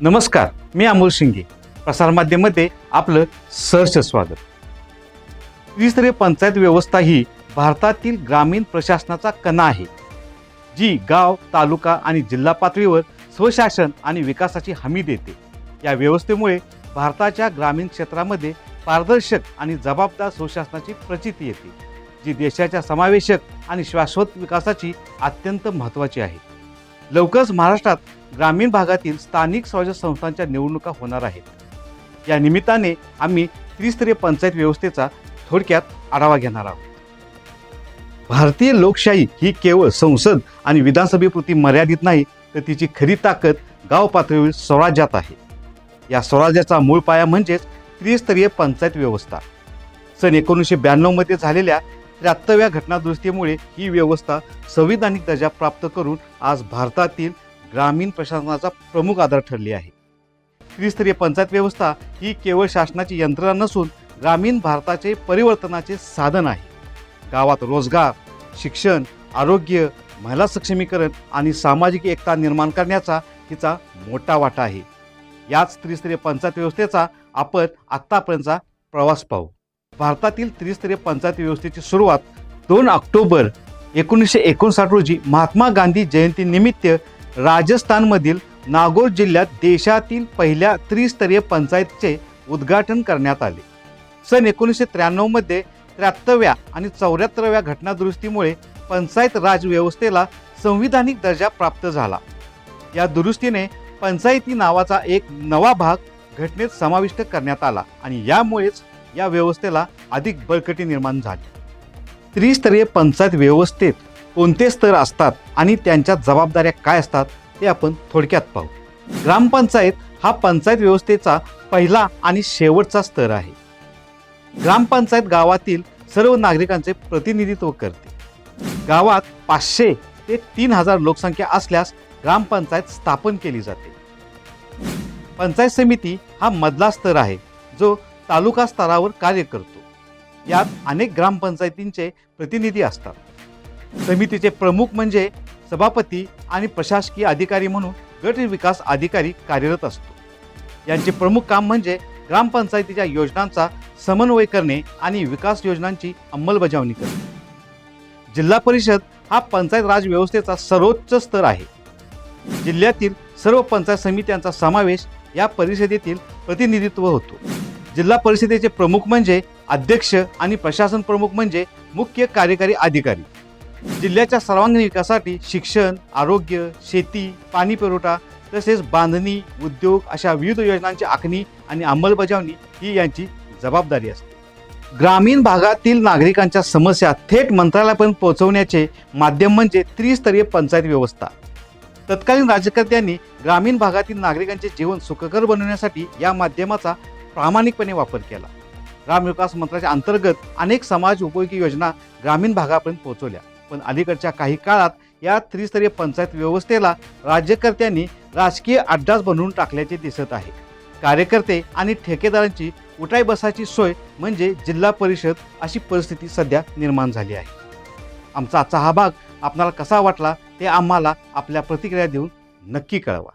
नमस्कार मी अमोल शिंगे. प्रसारमाध्यममध्ये आपलं सहर्ष स्वागत. त्रिस्तरीय पंचायत व्यवस्था ही भारतातील ग्रामीण प्रशासनाचा कणा आहे जी गाव तालुका आणि जिल्हा पातळीवर स्वशासन आणि विकासाची हमी देते. या व्यवस्थेमुळे भारताच्या ग्रामीण क्षेत्रामध्ये पारदर्शक आणि जबाबदार स्वशासनाची प्रचिती येते जी देशाच्या समावेशक आणि शाश्वत विकासाची अत्यंत महत्त्वाची आहे. लवकरच महाराष्ट्रात ग्रामीण भागातील स्थानिक स्वराज्य संस्थांच्या निवडणुका होणार आहेत. या निमित्ताने आम्ही त्रिस्तरीय पंचायत व्यवस्थेचा थोडक्यात आढावा घेणार आहोत. भारतीय लोकशाही ही केवळ संसद आणि विधानसभेपुरती मर्यादित नाही तर तिची खरी ताकद गाव पातळीवर स्वराज्यात आहे. या स्वराज्याचा मूळ पाया म्हणजेच त्रिस्तरीय पंचायत व्यवस्था. सन एकोणीसशे ब्याण्णवमध्ये झालेल्या त्र्याहत्तव्या घटनादुरुस्तीमुळे ही व्यवस्था संविधानिक दर्जा प्राप्त करून आज भारतातील ग्रामीण प्रशासनाचा प्रमुख आधार ठरली आहे. त्रिस्तरीय पंचायत व्यवस्था ही केवळ शासनाची यंत्रणा नसून ग्रामीण भारताचे परिवर्तनाचे साधन आहे. गावात रोजगार शिक्षण आरोग्य महिला सक्षमीकरण आणि सामाजिक एकता निर्माण करण्याचा तिचा मोठा वाटा आहे. याच त्रिस्तरीय पंचायत व्यवस्थेचा आपण आत्तापर्यंतचा प्रवास पाहू. भारतातील त्रिस्तरीय पंचायत व्यवस्थेची सुरुवात दोन ऑक्टोबर एकोणीसशे एकोणसाठ रोजी महात्मा गांधी जयंतीनिमित्त राजस्थानमधील नागोर जिल्ह्यात देशातील पहिल्या त्रिस्तरीय पंचायतचे उद्घाटन करण्यात आले. सन एकोणीसशे त्र्याण्णवमध्ये त्र्याहत्तरव्या आणि चौऱ्याहत्तरव्या घटनादुरुस्तीमुळे पंचायत राज व्यवस्थेला संविधानिक दर्जा प्राप्त झाला. या दुरुस्तीने पंचायती नावाचा एक नवा भाग घटनेत समाविष्ट करण्यात आला आणि यामुळेच या व्यवस्थेला अधिक बळकटी निर्माण झाली. त्रिस्तरीय पंचायत व्यवस्थेत कोणते स्तर असतात आणि त्यांच्या जबाबदाऱ्या काय असतात ते आपण थोडक्यात पाहू. ग्रामपंचायत हा पंचायत व्यवस्थेचा पहिला आणि शेवटचा स्तर आहे. ग्रामपंचायत गावातील सर्व नागरिकांचे प्रतिनिधित्व करते. गावात पाचशे ते तीन हजार लोकसंख्या असल्यास ग्रामपंचायत स्थापन केली जाते. पंचायत समिती हा मधला स्तर आहे जो तालुका स्तरावर कार्य करतो. यात अनेक ग्रामपंचायतींचे प्रतिनिधी असतात. समितीचे प्रमुख म्हणजे सभापती आणि प्रशासकीय अधिकारी म्हणून गट विकास अधिकारी कार्यरत असतो. यांचे प्रमुख काम म्हणजे ग्रामपंचायतीच्या योजनांचा समन्वय करणे आणि विकास योजनांची अंमलबजावणी करणे. जिल्हा परिषद हा पंचायत राज व्यवस्थेचा सर्वोच्च स्तर आहे. जिल्ह्यातील सर्व पंचायत समित्यांचा समावेश या परिषदेतील प्रतिनिधित्व होतो. जिल्हा परिषदेचे प्रमुख म्हणजे अध्यक्ष आणि प्रशासन प्रमुख म्हणजे मुख्य कार्यकारी अधिकारी. जिल्ह्याच्या सर्वांगीण विकासासाठी शिक्षण आरोग्य शेती पाणी पुरवठा तसेच बांधणी उद्योग अशा विविध योजनांची आखणी आणि अंमलबजावणी ही यांची जबाबदारी असते. ग्रामीण भागातील नागरिकांच्या समस्या थेट मंत्रालयापर्यंत पोहोचवण्याचे माध्यम म्हणजे त्रिस्तरीय पंचायत व्यवस्था. तत्कालीन राज्यकर्त्यांनी ग्रामीण भागातील नागरिकांचे जीवन सुखकर बनवण्यासाठी या माध्यमाचा प्रामाणिकपणे वापर केला. ग्राम विकास अंतर्गत अनेक समाज उपयोगी योजना ग्रामीण भागापर्यंत पोहोचवल्या. पण अलीकडच्या काही काळात या त्रिस्तरीय पंचायत व्यवस्थेला राज्यकर्त्यांनी राजकीय अड्डाच बनवून टाकल्याचे दिसत आहे. कार्यकर्ते आणि ठेकेदारांची उठाई बसाची सोय म्हणजे जिल्हा परिषद अशी परिस्थिती सध्या निर्माण झाली आहे. आमचा आजचा हा भाग आपणाला कसा वाटला ते आम्हाला आपल्या प्रतिक्रिया देऊन नक्की कळवा.